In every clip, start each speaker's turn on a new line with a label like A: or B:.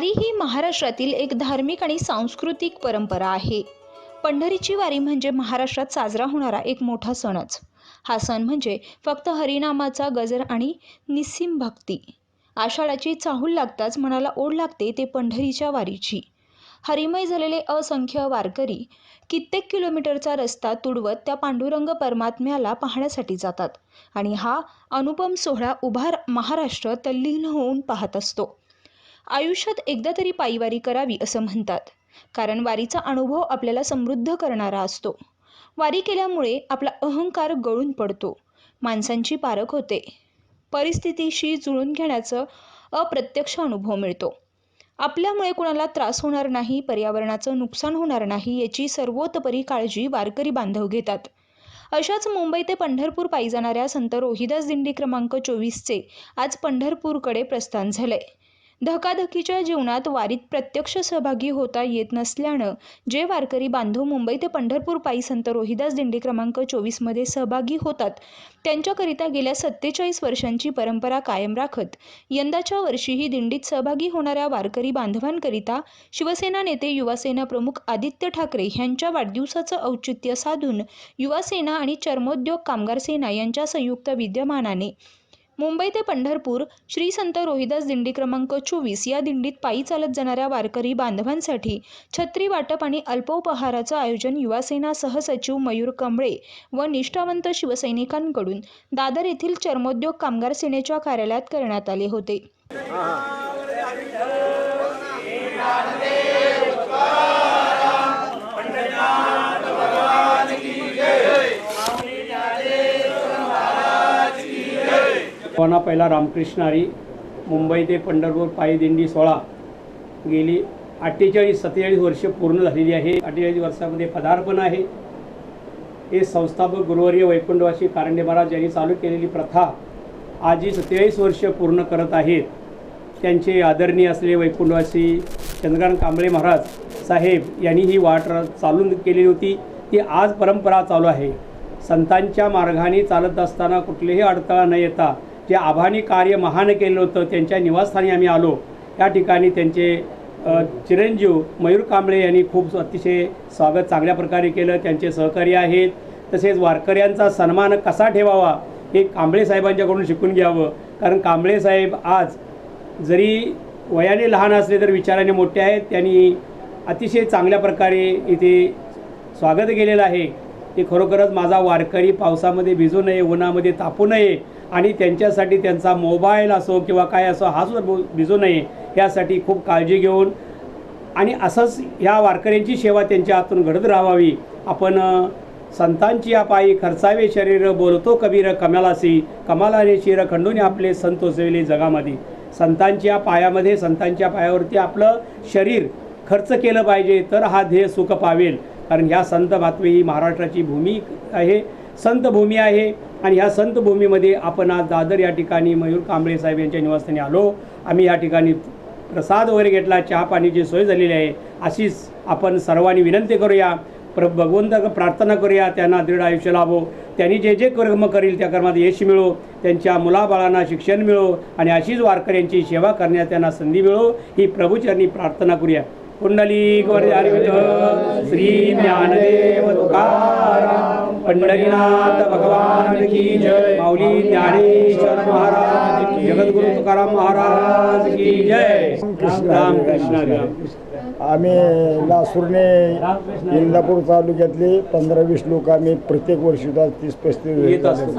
A: वारी ही महाराष्ट्रातील एक धार्मिक आणि सांस्कृतिक परंपरा आहे. पंढरीची वारी म्हणजे महाराष्ट्रात साजरा होणारा एक मोठा सणच. हा सण म्हणजे फक्त हरिनामाचा गजर आणि निस्सीम भक्ती. आषाढाची चाहूल लागताच मनाला ओढ लागते ते पंढरीच्या वारीची. हरिमय झालेले असंख्य वारकरी कित्येक किलोमीटरचा रस्ता तुडवत त्या पांडुरंग परमात्म्याला पाहण्यासाठी जातात आणि हा अनुपम सोहळा उभा महाराष्ट्र तल्लीन होऊन पाहत असतो. आयुष्यात एकदा तरी पायीवारी करावी असं म्हणतात. कारण वारीचा अनुभव आपल्याला समृद्ध करणारा असतो. वारी केल्यामुळे आपला अहंकार गळून पडतो. माणसांची पारख होते. परिस्थितीशी जुळून घेण्याचं अप्रत्यक्ष अनुभव मिळतो. आपल्यामुळे कुणाला त्रास होणार नाही पर्यावरणाचं नुकसान होणार नाही याची सर्वोतपरी काळजी वारकरी बांधव घेतात. अशाच मुंबई ते पंढरपूर पायी जाणाऱ्या संत रोहिदास दिंडी क्रमांक चोवीसचे आज पंढरपूरकडे प्रस्थान झालंय. धकाधकीच्या जीवनात वारीत प्रत्यक्ष सहभागी होता येत नसल्यानं जे वारकरी बांधव मुंबई ते पंढरपूर पायी संत रोहिदास दिंडी क्रमांक चोवीसमध्ये सहभागी होतात त्यांच्याकरिता गेल्या सत्तेचाळीस वर्षांची परंपरा कायम राखत यंदाच्या वर्षीही दिंडीत सहभागी होणाऱ्या वारकरी बांधवांकरिता शिवसेना नेते युवासेना प्रमुख आदित्य ठाकरे यांच्या वाढदिवसाचं औचित्य साधून युवासेना आणि चर्मोद्योग कामगार सेना यांच्या संयुक्त विद्यमानाने मुंबई ते पंढरपूर श्री संत रोहिदास दिंडी क्रमांक चोवीस या दिंडीत पायी चालत जाणाऱ्या वारकरी बांधवांसाठी छत्री वाटप आणि अल्पोपहाराचं आयोजन युवासेना सहसचिव मयूर कंबळे व निष्ठावंत शिवसैनिकांकडून दादर येथील चर्मोद्योग कामगार सेनेच्या कार्यालयात करण्यात आले होते.
B: पहिला रामकृष्णारी मुंबई ते पंढरपूर पायी दिंडी सोळा गेली अठ्ठेचाळीस सत्तेचाळीस वर्ष पूर्ण झालेली आहे. अठ्ठेचाळीस वर्षामध्ये पदार्पण आहे. हे संस्थापक गुरुवर्य वैकुंठवासी कारंडे महाराज यांनी चालू केलेली प्रथा आजी सत्तेचाळीस वर्ष पूर्ण करत आहेत. त्यांचे आदरणीय असलेले वैकुंठवासी चंद्रकांत कांबळे महाराज साहेब यांनी ही वाट र- चालून केलेली होती. ती आज परंपरा चालू आहे. संतांच्या मार्गाने चालत असताना कुठलेही अडथळा न येता जे आभानी कार्य महान केलं होतं त्यांच्या निवासस्थानी आम्ही आलो. या ठिकाणी त्यांचे चिरंजीव मयूर कांबळे यांनी खूप अतिशय स्वागत चांगल्या प्रकारे केलं. त्यांचे सहकारी आहेत. तसेच वारकऱ्यांचा सन्मान कसा ठेवावा हे कांबळे साहेबांच्याकडून शिकून घ्यावं. कारण कांबळे साहेब आज जरी वयाने लहान असले तर विचाराने मोठे आहेत. त्यांनी अतिशय चांगल्या प्रकारे इथे स्वागत केलेलं आहे. ते खरोखरच माझा वारकरी पावसामध्ये भिजू नये उन्हामध्ये तापू नये आणि त्यांच्यासाठी त्यांचा मोबाईल असो किंवा काय असो हा सुद्धा भिजू नये यासाठी खूप काळजी घेऊन आणि असंच ह्या वारकऱ्यांची सेवा त्यांच्या हातून घडत राहावी. आपण संतांची या पायी खर्चावे शरीर बोलतो कबीर कमालासी. कमालाने शिर खंडून आपले संतोषविले जगामध्ये. संतांच्या पायामध्ये संतांच्या पायावरती आपलं शरीर खर्च केलं पाहिजे तर हा ध्येय सुख पावेल. कारण ह्या संत मातवी ही महाराष्ट्राची भूमी आहे. संतभूमी आहे. आणि ह्या संतभूमीमध्ये आपण आज दादर या ठिकाणी मयूर कांबळे साहेब यांच्या निवासस्थानी आलो. आम्ही या ठिकाणी प्रसाद वगैरे घेतला चहा पाण्याची सोय झालेली आहे. अशीच आपण सर्वांनी विनंती करूया. प्र भगवंत प्रार्थना करूया त्यांना दृढ आयुष्य लाभो. त्यांनी जे जे कर्म करील त्या कर्मात यश मिळो. त्यांच्या मुलाबाळांना शिक्षण मिळो. आणि अशीच वारकऱ्यांची सेवा करण्यास त्यांना संधी मिळो. ही प्रभूचरणी प्रार्थना करूया. कुंडली श्री ज्ञानदेव तुकाराम. पंढरीनाथ भगवान की जय। माऊली ज्ञानेश्वर महाराज की जगद्गुरु तुकाराम महाराज की जय। राम कृष्ण
C: आम्ही लासूरने इंदापूर तालुक्यातले पंधरा वीस लोक आम्ही प्रत्येक वर्षी जातो तीस पस्तीस.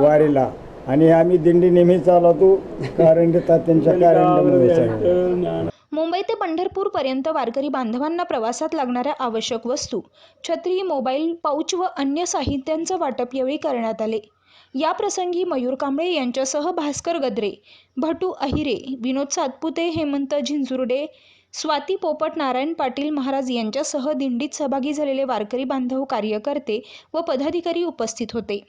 C: वारीला. आणि आम्ही दिंडी नेहमी चालवतो. कारण तात्यांच्या कारण
A: मुंबई ते पंढरपूरपर्यंत वारकरी बांधवांना प्रवासात लागणाऱ्या आवश्यक वस्तू छत्री मोबाईल पाऊच व अन्य साहित्यांचं वाटप यावेळी करण्यात आले. या प्रसंगी मयूर कांबळे यांच्यासह भास्कर गद्रे भटू अहिरे विनोद सातपुते हेमंत झिंजुर्डे स्वाती पोपट नारायण पाटील महाराज यांच्यासह दिंडीत सहभागी झालेले वारकरी बांधव कार्यकर्ते व पदाधिकारी उपस्थित होते.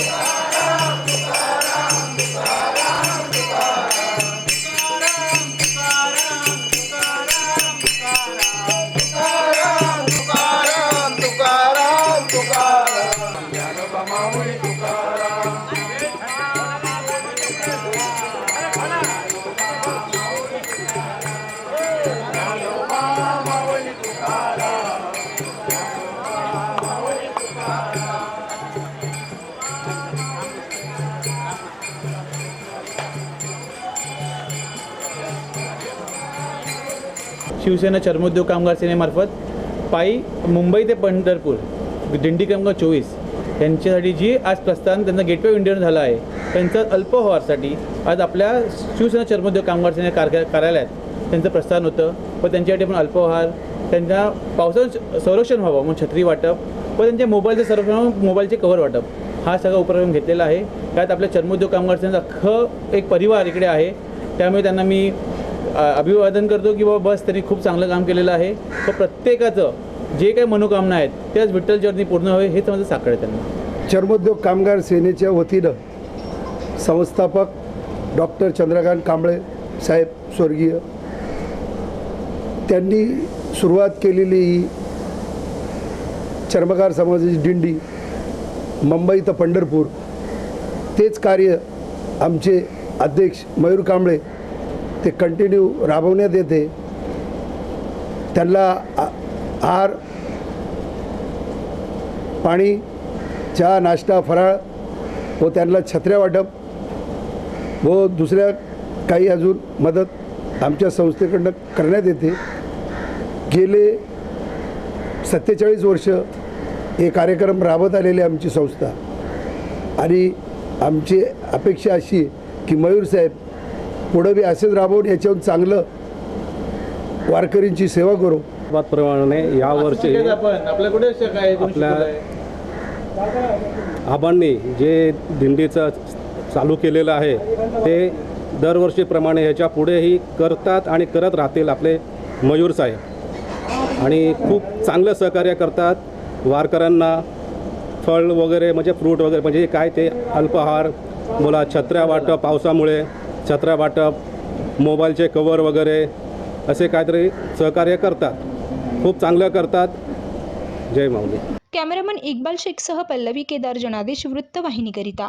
A: 사랑, 사랑.
D: शिवसेना चर्मोद्योग कामगार सेनेमार्फत पायी मुंबई ते पंढरपूर दिंडी क्रमांक चोवीस यांच्यासाठी जी आज प्रस्थान त्यांचा गेटवे ऑफ इंडियानं झालं आहे त्यांचा अल्पहारसाठी आज आपल्या शिवसेना चर्मोद्योग कामगार सेने कार कार्यालयात त्यांचं प्रस्थान होतं. व त्यांच्यासाठी आपण अल्पहार त्यांच्या पावसाचं संरक्षण व्हावं म्हणून छत्री वाटप व त्यांच्या मोबाईलचं संरक्षण मोबाईलचे कव्हर वाटप. हा सगळा उपक्रम घेतलेला आहे. त्यात आपल्या चर्मोद्योग कामगार सेनेचा अख्खं एक परिवार इकडे आहे. त्यामुळे त्यांना मी अभिवादन करतो की बाबा बस त्यांनी खूप चांगलं काम केलेलं आहे. तर प्रत्येकाचं जे काही मनोकामना आहेत त्याच विठ्ठल चरणी पूर्ण व्हावे हेच माझं साखर आहे त्यांना.
E: चर्मोद्योग कामगार सेनेच्या वतीनं संस्थापक डॉक्टर चंद्रकांत कांबळे साहेब स्वर्गीय त्यांनी सुरुवात केलेली ही चर्मकार समाजाची दिंडी मुंबई तर पंढरपूर तेच कार्य आमचे अध्यक्ष मयूर कांबळे ते कंटिन्यू राबवण्यात येते. त्यांना आ- आहार पाणी चहा नाश्ता फराळ व त्यांना छत्र्या वाटप व दुसऱ्या काही अजून मदत आमच्या संस्थेकडनं करण्यात येते. गेले सत्तेचाळीस वर्ष हे कार्यक्रम राबवत आलेले आमची संस्था आणि आमची अपेक्षा अशी की मयूर साहेब पुढं बी असेच राबवून याच्याहून चांगलं वारकरींची सेवा करू.
F: प्रमाणे यावर्षी आपल्या
D: शिकवलंय?
F: आबांनी जे दिंडीचं चालू केलेलं आहे ते दरवर्षीप्रमाणे ह्याच्या पुढेही करतात आणि करत राहतील आपले मयूर साहेब. आणि खूप चांगलं सहकार्य करतात. वारकऱ्यांना फळ वगैरे म्हणजे फ्रूट वगैरे म्हणजे काय ते अल्पहार बोला छत्र्या वाटप पावसामुळे छत्र्या वाटप मोबाईलचे कवर वगैरे असे काहीतरी सहकार्य करतात. खूप चांगलं करतात. जय माऊली.
A: कॅमेरामन इक्बाल शेखसह पल्लवी केदार जनादेश वृत्तवाहिनीकरिता.